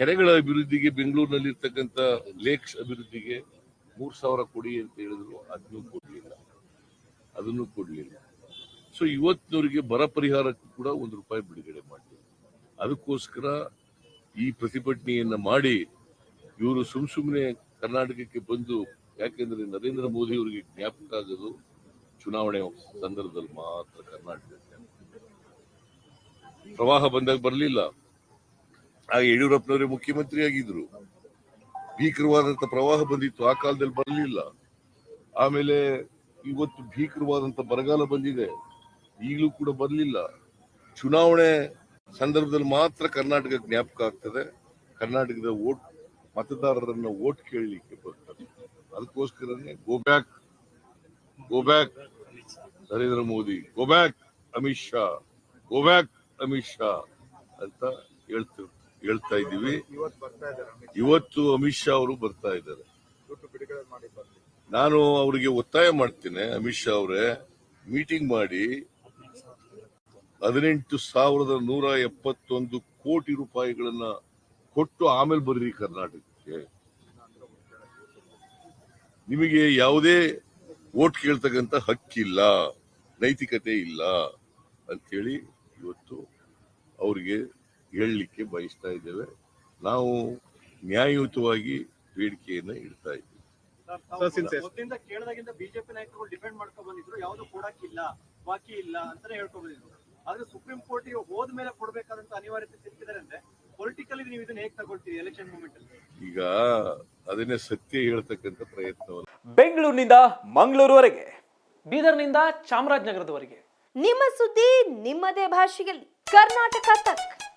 ಕೆರೆಗಳ ಅಭಿವೃದ್ಧಿಗೆ ಬೆಂಗಳೂರಿನಲ್ಲಿ ಇರ್ತಕ್ಕಂಥ ಲೇಕ್ಸ್ ಅಭಿವೃದ್ಧಿಗೆ ಮೂರ್ ಸಾವಿರ ಕೊಡಿ ಅಂತ ಹೇಳಿದ್ರು ಅದನ್ನು ಕೊಡ್ಲಿಲ್ಲ. ಅದನ್ನು ಕೊಡ್ಲಿಲ್ಲ. ಸೊ ಇವತ್ತಿನವರಿಗೆ ಬರ ಪರಿಹಾರಕ್ಕೂ ಕೂಡ ಒಂದು ರೂಪಾಯಿ ಬಿಡುಗಡೆ ಮಾಡಿ ಅದಕ್ಕೋಸ್ಕರ ಈ ಪ್ರತಿಭಟನೆಯನ್ನ ಮಾಡಿ ಇವರು ಸುಮ್ ಸುಮ್ಮನೆ ಕರ್ನಾಟಕಕ್ಕೆ ಬಂದು, ಯಾಕೆಂದ್ರೆ ನರೇಂದ್ರ ಮೋದಿ ಅವರಿಗೆ ಜ್ಞಾಪಕ ಆಗೋದು ಚುನಾವಣೆ ಸಂದರ್ಭದಲ್ಲಿ ಮಾತ್ರ ಕರ್ನಾಟಕಕ್ಕೆ. ಪ್ರವಾಹ ಬಂದಾಗ ಬರಲಿಲ್ಲ. ಆಗ ಯಡಿಯೂರಪ್ಪನವರೇ ಮುಖ್ಯಮಂತ್ರಿ ಆಗಿದ್ರು ಭೀಕರವಾದಂತ ಪ್ರವಾಹ ಬಂದಿತ್ತು, ಆ ಕಾಲದಲ್ಲಿ ಬರಲಿಲ್ಲ. ಆಮೇಲೆ ಇವತ್ತು ಭೀಕರವಾದಂತ ಬರಗಾಲ ಬಂದಿದೆ, ಈಗಲೂ ಕೂಡ ಬರಲಿಲ್ಲ. ಚುನಾವಣೆ ಸಂದರ್ಭದಲ್ಲಿ ಮಾತ್ರ ಕರ್ನಾಟಕ ಜ್ಞಾಪಕ ಆಗ್ತದೆ. ಕರ್ನಾಟಕದ ಓಟ್ ಮತದಾರರನ್ನ ಓಟ್ ಕೇಳಲಿಕ್ಕೆ ಬರ್ತಾರೆ ಅದಕ್ಕೋಸ್ಕರನೇ go back go back Narendra Modi go back Amit Shah go back Amit Shah ಅಂತ ಹೇಳ್ತೀವಿ ಹೇಳ್ತಾ ಇದ್ದೀವಿ. ಇವತ್ತು ಅಮಿತ್ ಶಾ. ಅವರು ಬರ್ತಾ ಇದ್ದಾರೆ. ನಾನು ಅವರಿಗೆ ಒತ್ತಾಯ ಮಾಡ್ತೇನೆ ಅಮಿತ್ ಶಾ ಅವರೇ ಮೀಟಿಂಗ್ ಮಾಡಿ ಹದಿನೆಂಟು ಸಾವಿರದ ನೂರ ಎಪ್ಪತ್ತೊಂದು ಕೋಟಿ ರೂಪಾಯಿಗಳನ್ನ ಕೊಟ್ಟು ಆಮೇಲೆ ಬರ್ರಿ ಕರ್ನಾಟಕಕ್ಕೆ. ನಿಮಗೆ ಯಾವುದೇ ಓಟ್ ಕೇಳ್ತಕ್ಕಂಥ ಹಕ್ಕಿಲ್ಲ ನೈತಿಕತೆ ಇಲ್ಲ ಅಂತೇಳಿ ಇವತ್ತು ಅವರಿಗೆ ಹೇಳಲಿಕ್ಕೆ ಬಯಸ್ತಾ ಇದ್ದೇವೆ. ನಾವು ನ್ಯಾಯಯುತವಾಗಿ ಬೇಡಿಕೆಯನ್ನು ಇಡ್ತಾ ಇದ್ದೀವಿ. ಬಿಜೆಪಿ ನಾಯಕರು ಡಿಪೆಂಡ್ ಮಾಡ್ಕೊಂಡು ಬಂದಿದ್ರು ಯಾವ್ದೂ ಕೊಡಕ್ಕಿಲ್ಲ ಬಾಕಿ ಇಲ್ಲ ಅಂತಾನೆ ಹೇಳ್ಕೊಂಡಿದ್ರು ಆದ್ರೆ ಸುಪ್ರೀಂ ಕೋರ್ಟ್ ಹೋದ್ಮೇಲೆ ಕೊಡ್ಬೇಕಾದಂತ ಅನಿವಾರ್ಯತೆ ಸಿಕ್ಕಿದ್ದಾರೆ ಅಂದ್ರೆ ಪೊಲಿಟಿಕಲಿ ನೀವು ಇದನ್ನ ಹೇಗ್ ತಗೊಳ್ತೀರಿ ಎಲೆಕ್ಷನ್ ಮೂಮೆಂಟ್ ಅಲ್ಲಿ? ಈಗ ಅದನ್ನೇ ಸತ್ಯ ಹೇಳ್ತಕ್ಕಂಥ ಪ್ರಯತ್ನ ಬೆಂಗಳೂರಿನಿಂದ ಮಂಗಳೂರುವರೆಗೆ ಬೀದರ್ನಿಂದ ಚಾಮರಾಜನಗರದವರೆಗೆ. ನಿಮ್ಮ ಸುದ್ದಿ ನಿಮ್ಮದೇ ಭಾಷೆಯಲ್ಲಿ. ಕರ್ನಾಟಕ ತಕ್.